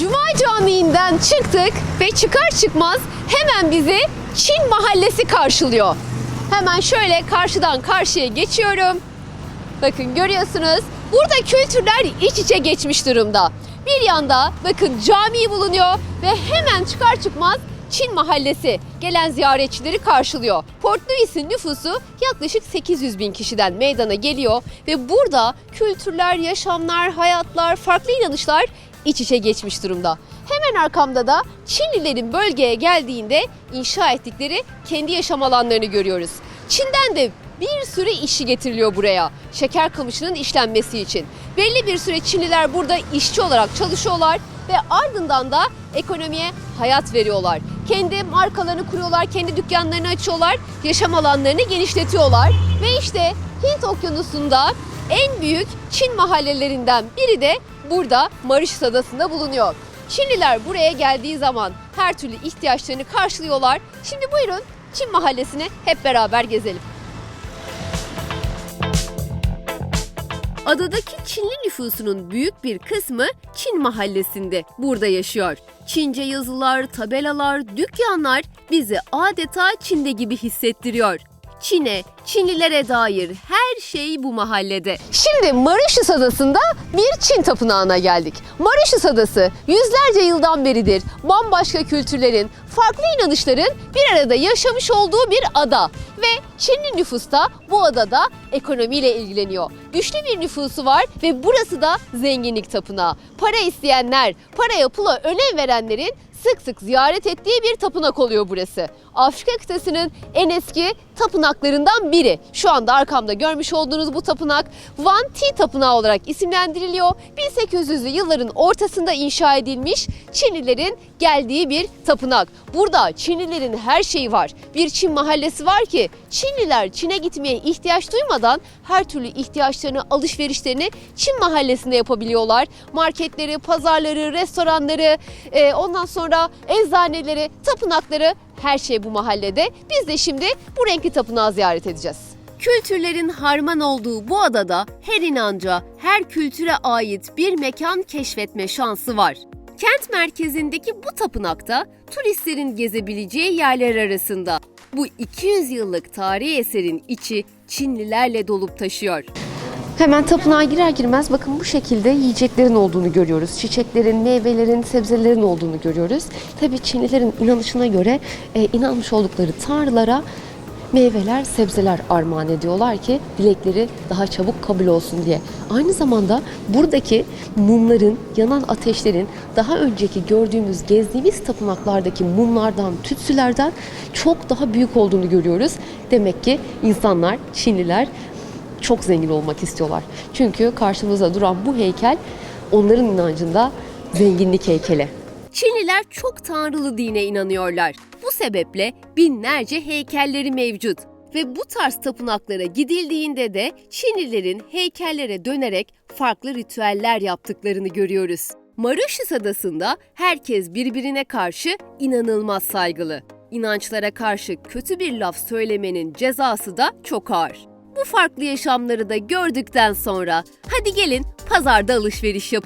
Cuma Camii'nden çıktık ve çıkar çıkmaz hemen bizi Çin Mahallesi karşılıyor. Hemen şöyle karşıdan karşıya geçiyorum. Bakın görüyorsunuz burada kültürler iç içe geçmiş durumda. Bir yanda bakın cami bulunuyor ve hemen çıkar çıkmaz Çin Mahallesi gelen ziyaretçileri karşılıyor. Port Louis'in nüfusu yaklaşık 800 bin kişiden meydana geliyor ve burada kültürler, yaşamlar, hayatlar, farklı inanışlar iç içe geçmiş durumda. Hemen arkamda da Çinlilerin bölgeye geldiğinde inşa ettikleri kendi yaşam alanlarını görüyoruz. Çin'den de bir sürü işçi getiriliyor buraya şeker kamışının işlenmesi için. Belli bir süre Çinliler burada işçi olarak çalışıyorlar ve ardından da ekonomiye hayat veriyorlar. Kendi markalarını kuruyorlar, kendi dükkanlarını açıyorlar, yaşam alanlarını genişletiyorlar. Ve işte Hint Okyanusu'nda en büyük Çin mahallelerinden biri de burada Mauritius Adası'nda bulunuyor. Çinliler buraya geldiği zaman her türlü ihtiyaçlarını karşılıyorlar. Şimdi buyurun Çin mahallesini hep beraber gezelim. Adadaki Çinli nüfusunun büyük bir kısmı Çin mahallesinde burada yaşıyor. Çince yazılar, tabelalar, dükkanlar bizi adeta Çin'de gibi hissettiriyor. Çin'e, Çinlilere dair her şey bu mahallede. Şimdi Mauritius Adası'nda bir Çin tapınağına geldik. Mauritius Adası yüzlerce yıldan beridir bambaşka kültürlerin, farklı inanışların bir arada yaşamış olduğu bir ada. Ve Çinli nüfus da bu adada ekonomiyle ilgileniyor. Güçlü bir nüfusu var ve burası da zenginlik tapınağı. Para isteyenler, paraya pula önem verenlerin sık sık ziyaret ettiği bir tapınak oluyor burası. Afrika kıtasının en eski tapınaklarından biri. Şu anda arkamda görmüş olduğunuz bu tapınak Van Ti Tapınağı olarak isimlendiriliyor. 1800'lü yılların ortasında inşa edilmiş Çinlilerin geldiği bir tapınak. Burada Çinlilerin her şeyi var. Bir Çin mahallesi var ki Çinliler Çin'e gitmeye ihtiyaç duymadan her türlü ihtiyaçlarını, alışverişlerini Çin mahallesinde yapabiliyorlar. Marketleri, pazarları, restoranları, e, ondan sonra eczaneleri, tapınakları her şey bu mahallede. Biz de şimdi bu renkli tapınağı ziyaret edeceğiz. Kültürlerin harman olduğu bu adada her inanca, her kültüre ait bir mekan keşfetme şansı var. Kent merkezindeki bu tapınakta turistlerin gezebileceği yerler arasında. Bu 200 yıllık tarihi eserin içi Çinlilerle dolup taşıyor. Hemen tapınağa girer girmez bakın bu şekilde yiyeceklerin olduğunu görüyoruz. Çiçeklerin, meyvelerin, sebzelerin olduğunu görüyoruz. Tabii Çinlilerin inanışına göre e, inanmış oldukları tanrılara meyveler, sebzeler armağan ediyorlar ki dilekleri daha çabuk kabul olsun diye. Aynı zamanda buradaki mumların, yanan ateşlerin daha önceki gördüğümüz, gezdiğimiz tapınaklardaki mumlardan, tütsülerden çok daha büyük olduğunu görüyoruz. Demek ki insanlar, Çinliler çok zengin olmak istiyorlar. Çünkü karşımızda duran bu heykel onların inancında zenginlik heykeli. Çinliler çok tanrılı dine inanıyorlar. Bu sebeple binlerce heykelleri mevcut. Ve bu tarz tapınaklara gidildiğinde de Çinlilerin heykellere dönerek farklı ritüeller yaptıklarını görüyoruz. Mauritius adasında herkes birbirine karşı inanılmaz saygılı. İnançlara karşı kötü bir laf söylemenin cezası da çok ağır. Bu farklı yaşamları da gördükten sonra hadi gelin pazarda alışveriş yapalım.